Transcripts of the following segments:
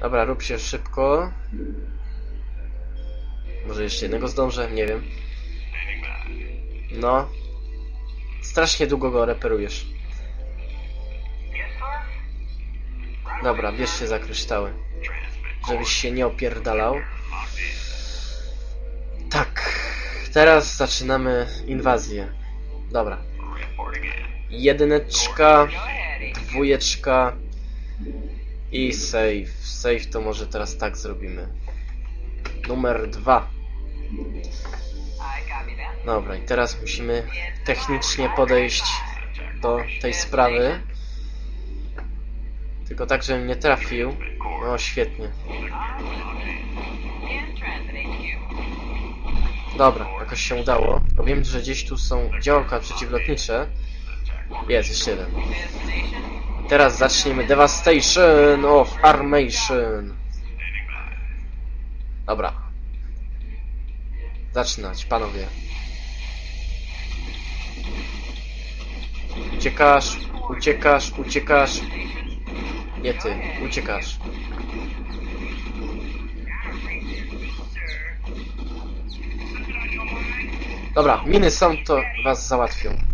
Dobra, rób się szybko. Może jeszcze jednego zdążę, nie wiem. No. Strasznie długo go reperujesz. Dobra, bierz się za kryształy. Żebyś się nie opierdalał. Tak. Teraz zaczynamy inwazję. Dobra. Jedyneczka, dwójeczka i save. Save to może teraz tak zrobimy. Numer dwa. Dobra, i teraz musimy technicznie podejść do tej sprawy. Tylko tak, żebym nie trafił. No, świetnie. Dobra, jakoś się udało. Bo wiem, że gdzieś tu są działka przeciwlotnicze. Jest, jeszcze jeden. Teraz zaczniemy Devastation of Armation. Dobra. Zaczynać, panowie. Uciekasz, uciekasz, uciekasz. Nie ty, uciekasz. Dobra, miny są, to was załatwią.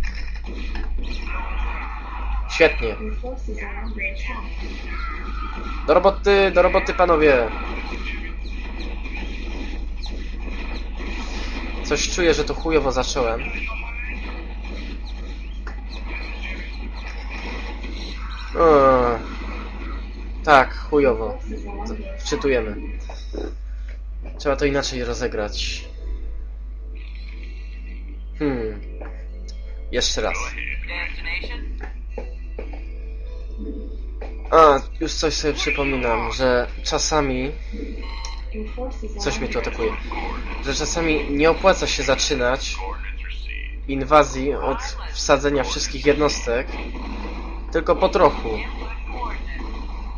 Świetnie. Do roboty, do roboty panowie. Coś czuję, że to chujowo zacząłem. Eee, tak, chujowo. Wczytujemy. Trzeba to inaczej rozegrać. Hmm. Jeszcze raz. A, już coś sobie przypominam, że czasami coś mnie tu atakuje. Że czasami nie opłaca się zaczynać inwazji od wsadzenia wszystkich jednostek, tylko po trochu.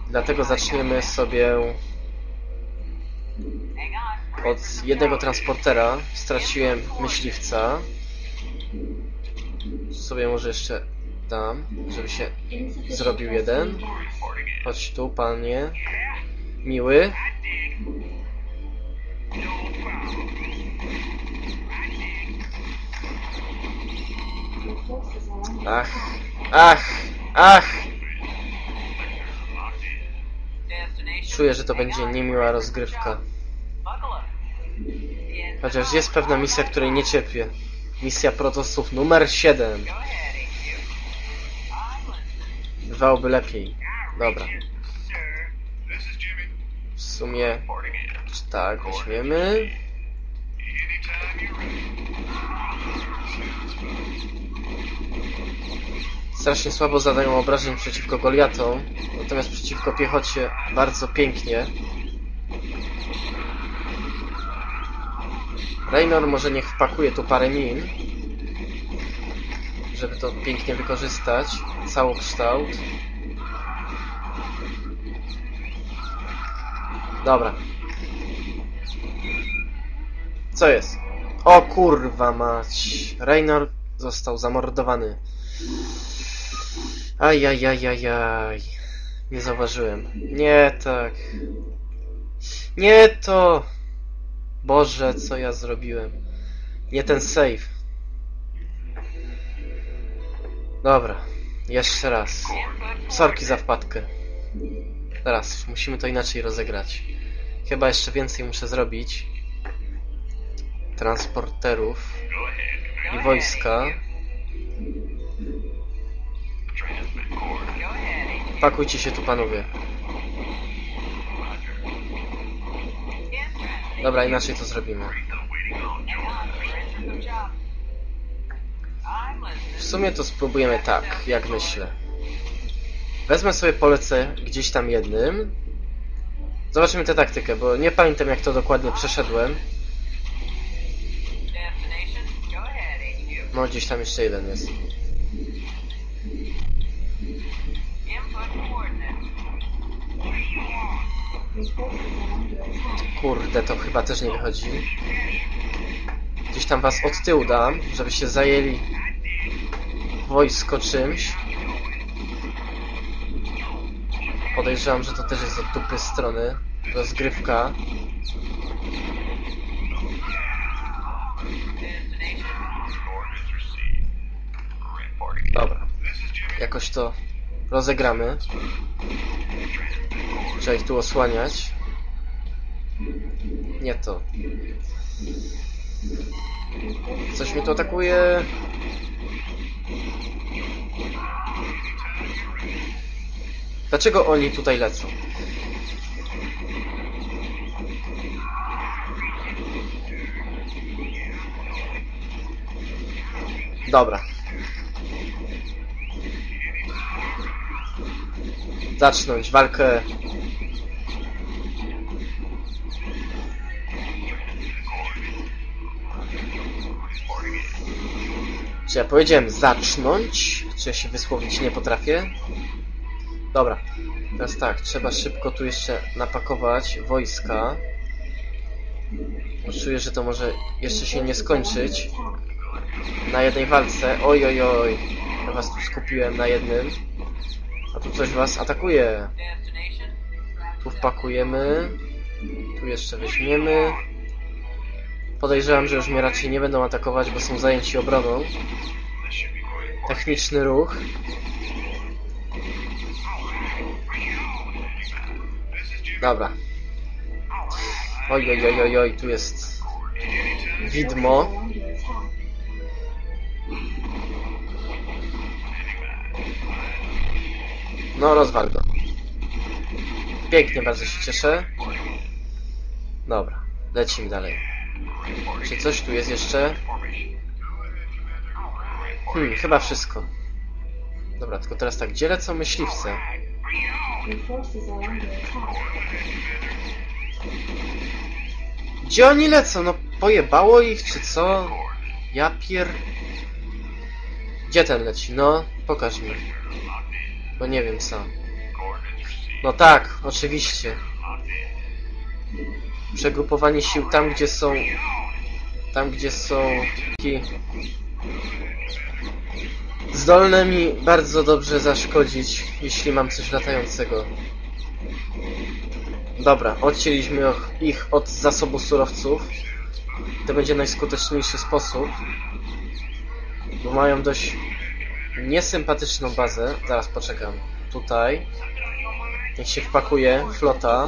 Dlatego zaczniemy sobie od jednego transportera. Straciłem myśliwca. Sobie może jeszcze dam, żeby się zrobił jeden. Chodź tu, panie. Miły. Ach, ach, ach! Czuję, że to będzie niemiła rozgrywka. Chociaż jest pewna misja, której nie cierpię. Misja protosów numer 7. Bywałoby lepiej. Dobra. W sumie... Tak, weźmiemy. Strasznie słabo zadają obrażeń przeciwko Goliatom, natomiast przeciwko piechocie bardzo pięknie. Raynor może niech wpakuje tu parę min, żeby to pięknie wykorzystać. Całokształt. Dobra. Co jest? O kurwa mać. Raynor został zamordowany. Ajajajajaj. Nie zauważyłem. Nie tak. Nie to! Boże, co ja zrobiłem? Nie ten save. Dobra. Jeszcze raz. Sorki za wpadkę. Teraz musimy to inaczej rozegrać. Chyba jeszcze więcej muszę zrobić. Transporterów i wojska. Pakujcie się tu panowie. Dobra, inaczej to zrobimy. W sumie to spróbujemy tak, jak myślę. Wezmę sobie polecę gdzieś tam jednym. Zobaczymy tę taktykę, bo nie pamiętam jak to dokładnie przeszedłem. No, gdzieś tam jeszcze jeden jest. Kurde, to chyba też nie wychodzi. Gdzieś tam was od tyłu dam, żebyście zajęli wojsko czymś. Podejrzewam, że to też jest od dupy strony. Rozgrywka. Dobra. Jakoś to rozegramy. Trzeba ich tu osłaniać. Nie to. Coś mnie tu atakuje. Dlaczego oni tutaj lecą? Dobra. Zacznąć walkę. Czy ja powiedziałem zacząć? Czy ja się wysłowić nie potrafię? Dobra. Teraz tak, trzeba szybko tu jeszcze napakować wojska. Bo Czuję, że to może jeszcze się nie skończyć na jednej walce. Oj, oj, oj. Ja was tu skupiłem na jednym. A tu coś was atakuje. Tu wpakujemy. Tu jeszcze weźmiemy. Podejrzewam, że już mnie raczej nie będą atakować, bo są zajęci obroną. Techniczny ruch. Dobra. Oj, oj, oj, oj, oj, tu jest widmo. No, rozwal go. Pięknie, bardzo się cieszę. Dobra, lecimy dalej. Czy coś tu jest jeszcze? Hmm, chyba wszystko. Dobra, tylko teraz tak, gdzie lecą myśliwce? Gdzie oni lecą? No, pojebało ich, czy co? Ja pier... Gdzie ten leci? No, pokaż mi. Bo nie wiem sam. No tak, oczywiście. Przegrupowanie sił tam, gdzie są... Tam, gdzie są... Ki... Zdolne mi bardzo dobrze zaszkodzić, jeśli mam coś latającego. Dobra, odcięliśmy ich od zasobu surowców. To będzie najskuteczniejszy sposób. Bo mają dość niesympatyczną bazę. Zaraz poczekam. Tutaj. Niech się wpakuje flota.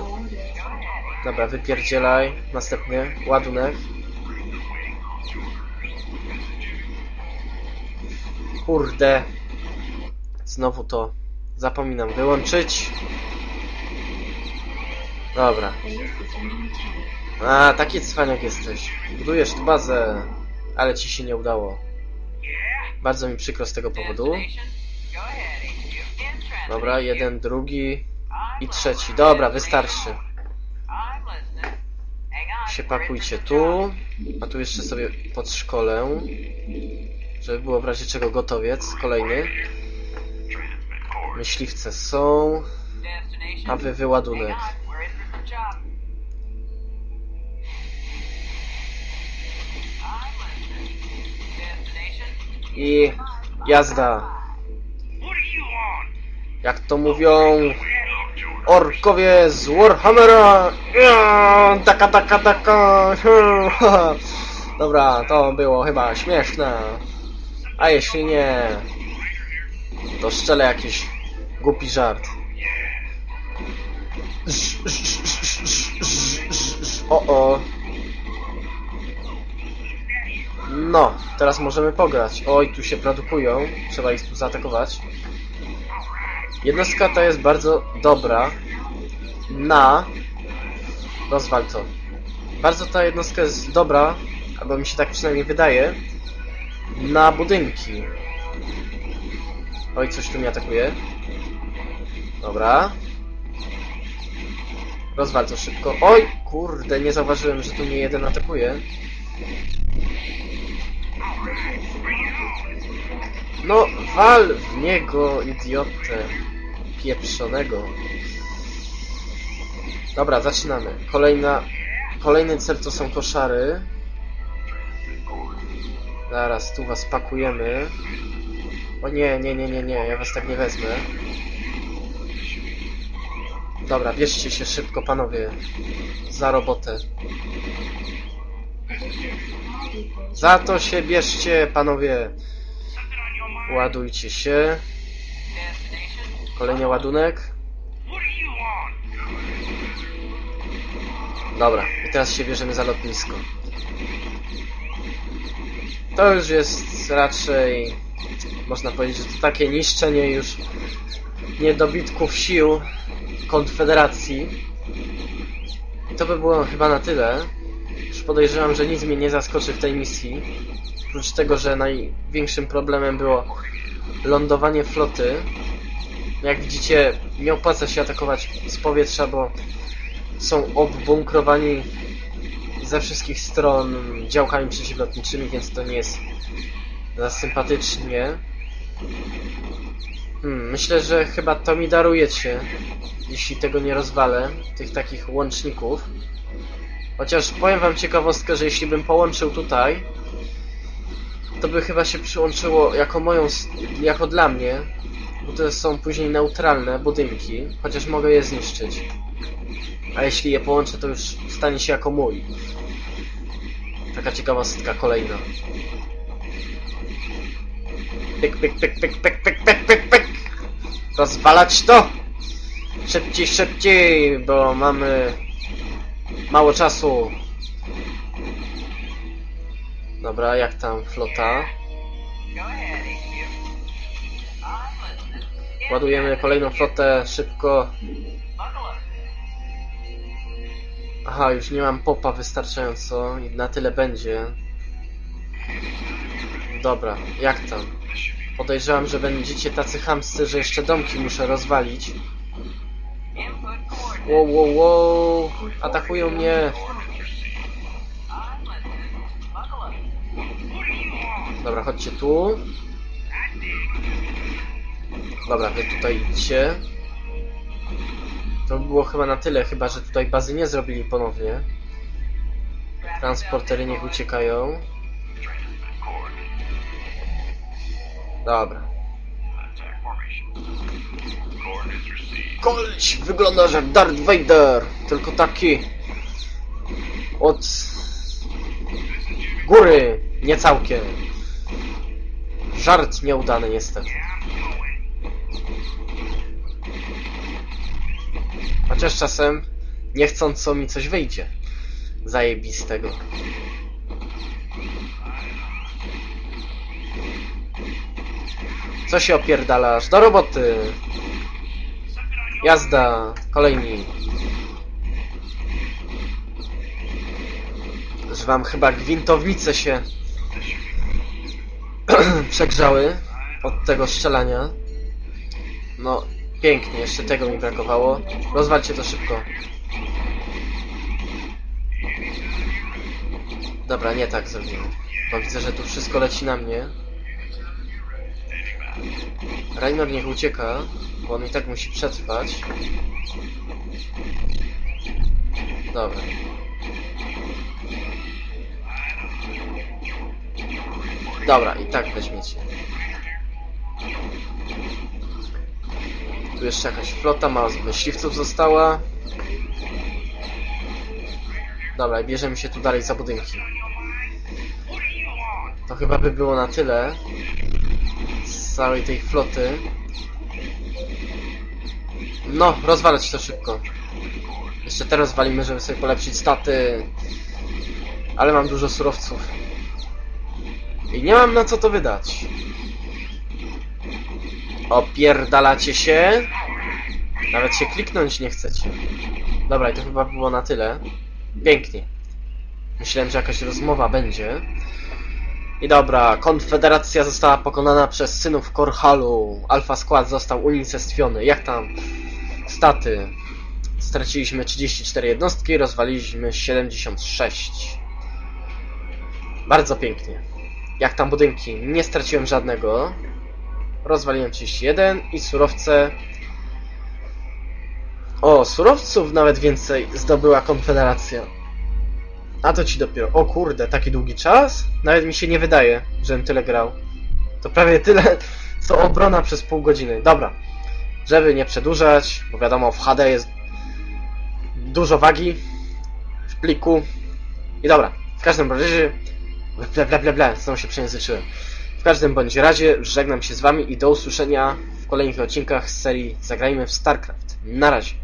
Dobra, wypierdzielaj. Następny. Ładunek. Kurde. Znowu to zapominam wyłączyć. Dobra. A, taki cwaniak jesteś. Budujesz tu bazę, ale ci się nie udało. Bardzo mi przykro z tego powodu. Dobra, jeden, drugi i trzeci. Dobra, wystarczy. Się pakujcie tu, a tu jeszcze sobie podszkolę, żeby było w razie czego gotowiec. Kolejny. Myśliwce są, a wy wyładunek. I jazda. Jak to mówią orkowie z Warhammera. Taka, taka, taka. Dobra, to było chyba śmieszne. A jeśli nie, to szczelę jakiś głupi żart. O, o. No, teraz możemy pograć. Oj, tu się produkują. Trzeba ich tu zaatakować. Jednostka ta jest bardzo dobra na... Rozwal to. Bardzo ta jednostka jest dobra, albo mi się tak przynajmniej wydaje, na budynki. Oj, coś tu mnie atakuje. Dobra. Rozwal to szybko. Oj, kurde, nie zauważyłem, że tu mnie jeden atakuje. No, wal w niego, idiotę. Pieprzonego. Dobra, zaczynamy. Kolejna, kolejny cel to są koszary. Zaraz, tu was pakujemy. O nie, nie, nie, nie, nie, ja was tak nie wezmę. Dobra, bierzcie się szybko, panowie. Za robotę. Za to się bierzcie, panowie. Ładujcie się. Kolejny ładunek. Dobra, i teraz się bierzemy za lotnisko. To już jest raczej, można powiedzieć, że to takie niszczenie już niedobitków sił Konfederacji. I to by było chyba na tyle. Już podejrzewam, że nic mnie nie zaskoczy w tej misji. Oprócz tego, że największym problemem było lądowanie floty. Jak widzicie, nie opłaca się atakować z powietrza, bo są obbunkrowani ze wszystkich stron działkami przeciwlotniczymi, więc to nie jest za sympatycznie. Hmm, myślę, że chyba to mi darujecie, jeśli tego nie rozwalę, tych takich łączników. Chociaż powiem wam ciekawostkę, że jeśli bym połączył tutaj, to by chyba się przyłączyło jako moją, jako dla mnie, bo to są później neutralne budynki, chociaż mogę je zniszczyć. A jeśli je połączę, to już stanie się jako mój. Taka ciekawostka kolejna. Pyk, pyk, pyk, pyk, pyk, pyk, pyk, pyk, pyk. Rozwalać to! Szybciej, szybciej, bo mamy mało czasu. Dobra, jak tam flota? Ładujemy kolejną flotę, szybko. Aha, już nie mam popa wystarczająco i na tyle będzie. Dobra, jak tam? Podejrzewam, że będziecie tacy chamscy, że jeszcze domki muszę rozwalić. Wow, wow, wow! Atakują mnie! Dobra, chodźcie tu. Dobra, wy tutaj idźcie. To by było chyba na tyle, chyba że tutaj bazy nie zrobili ponownie. Transportery niech uciekają. Dobra. Koleś wyglądasz jak Darth Vader, tylko taki od góry, nie całkiem. Żart nieudany niestety. Chociaż czasem niechcąco mi coś wyjdzie. Zajebistego. Co się opierdalasz? Do roboty! Jazda! Kolejni. Że wam chyba gwintownice się przegrzały od tego strzelania. No, pięknie, jeszcze tego mi brakowało. Rozwalcie to szybko. Dobra, nie tak zrobimy. Bo widzę, że tu wszystko leci na mnie. Rainer niech ucieka, bo on i tak musi przetrwać. Dobra. Dobra, i tak weźmiecie. Tu jeszcze jakaś flota mała z myśliwców została. Dobra, bierzemy się tu dalej za budynki. To chyba by było na tyle z całej tej floty. No, rozwalać to szybko. Jeszcze te rozwalimy, żeby sobie polepszyć staty. Ale mam dużo surowców. I nie mam na co to wydać. Opierdalacie się. Nawet się kliknąć nie chcecie. Dobra, i to chyba było na tyle. Pięknie. Myślałem, że jakaś rozmowa będzie. I dobra, Konfederacja została pokonana przez synów Korhalu. Alfa Skład został unicestwiony. Jak tam staty? Straciliśmy 34 jednostki, rozwaliliśmy 76. Bardzo pięknie. Jak tam budynki? Nie straciłem żadnego. Rozwaliłem 31 i surowce. O, surowców nawet więcej zdobyła Konfederacja. A to ci dopiero. O kurde, taki długi czas? Nawet mi się nie wydaje, żebym tyle grał. To prawie tyle, co obrona przez pół godziny. Dobra. Żeby nie przedłużać, bo wiadomo, w HD jest dużo wagi w pliku. I dobra, w każdym razie... Ble, ble, ble, ble, znowu się przejęzyczyłem. W każdym bądź razie żegnam się z wami i do usłyszenia w kolejnych odcinkach z serii Zagrajmy w StarCraft. Na razie.